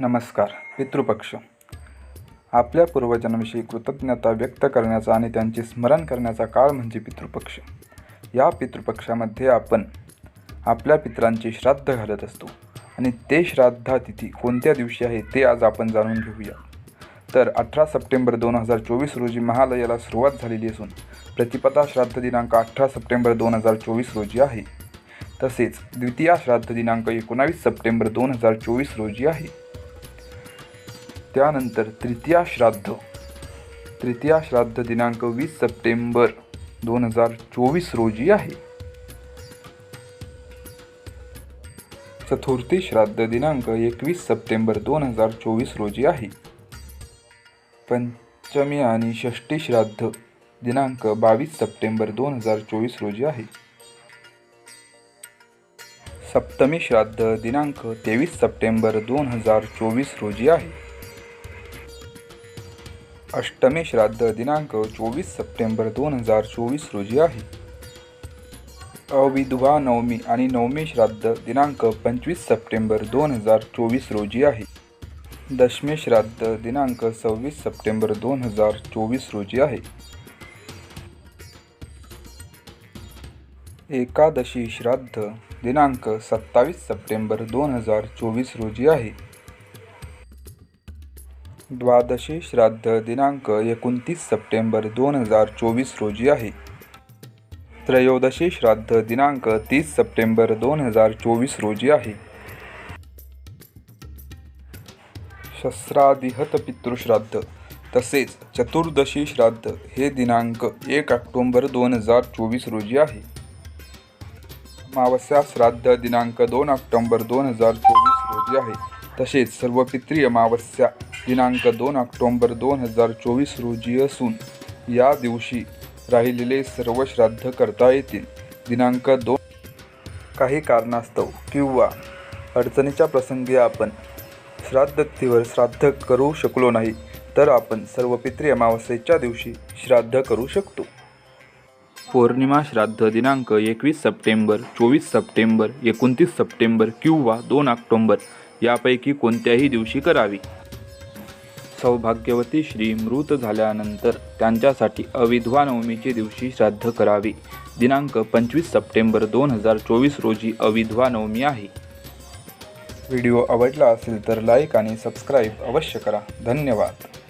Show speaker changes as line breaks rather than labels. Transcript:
नमस्कार पितृपक्ष. आपल्या पूर्वजांविषयी कृतज्ञता व्यक्त करण्याचा आणि त्यांचे स्मरण करण्याचा काळ म्हणजे पितृपक्ष. या पितृपक्षामध्ये आपण आपल्या पित्रांचे श्राद्ध घालत असतो आणि ते श्राद्धातिथी कोणत्या दिवशी आहे ते आज आपण जाणून घेऊया. तर अठरा सप्टेंबर दोन हजार चोवीस रोजी महालयाला सुरुवात झालेली असून प्रतिपदा श्राद्ध दिनांक अठरा सप्टेंबर दोन हजार चोवीस रोजी आहे. तसेच द्वितीया श्राद्ध दिनांक एकोणावीस सप्टेंबर दोन हजार चोवीस रोजी आहे. त्यानंतर तृतीया श्राद्ध. तृतीया श्राद्ध दिनांक वीस सप्टेंबर दोन हजार चोवीस रोजी आहे. चतुर्थी श्राद्ध दिनांक एकवीस सप्टेंबर दोन हजार चोवीस रोजी आहे. पंचमी आणि षष्ठी श्राद्ध दिनांक बावीस सप्टेंबर दोन हजार चोवीस रोजी आहे. सप्तमी श्राद्ध दिनांक तेवीस सप्टेंबर दोन हजार चोवीस रोजी आहे. अष्टमी श्राद्ध दिनांक चोवीस सप्टेंबर दोन हजार चोवीस रोजी आहे. अविधवा नवमी आणि नवमी श्राद्ध दिनांक पंचवीस सप्टेंबर दोन हजार चोवीस रोजी आहे. दशमे श्राद्ध दिनांक सव्वीस सप्टेंबर दोन हजार चोवीस रोजी आहे. एकादशी श्राद्ध दिनांक सत्तावीस सप्टेंबर दोन हजार चोवीस रोजी आहे. द्वादशी श्राद्ध दिनांक एकोणतीस सप्टेंबर दोन हजार चोवीस रोजी आहे. त्रयोदशी श्राद्ध दिनांक तीस सप्टेंबर दोन हजार चोवीस रोजी आहे. शस्त्रादिहत पितृश्राद्ध तसेच चतुर्दशी श्राद्ध हे दिनांक एक ऑक्टोंबर दोन हजार चोवीस रोजी आहे. अमावस्या श्राद्ध दिनांक दोन ऑक्टोंबर दोन हजार चोवीस रोजी आहे. तसेच सर्व अमावस्या दिनांक दोन ऑक्टोंबर दोन हजार चोवीस रोजी असून या दिवशी राहिलेले सर्व श्राद्ध करता येतील. दिनांक दोन काही कारणास्तव किंवा अडचणीच्या प्रसंगी आपण श्राद्धतीवर श्राद्ध करू शकलो नाही तर आपण सर्व पितृ अमावस्येच्या दिवशी श्राद्ध करू शकतो. पौर्णिमा श्राद्ध दिनांक एकवीस सप्टेंबर चोवीस सप्टेंबर एकोणतीस सप्टेंबर किंवा दोन ऑक्टोंबर यापैकी कोणत्याही दिवशी करावी. सौभाग्यवती श्री मृत झाल्यानंतर त्यांच्यासाठी अविधवा नवमीचे दिवशी श्राद्ध करावे. दिनांक पंचवीस सप्टेंबर दोन हजार चोवीस रोजी अविधवा नवमी आहे. व्हिडिओ आवडला असेल तर लाईक आणि सबस्क्राईब अवश्य करा. धन्यवाद.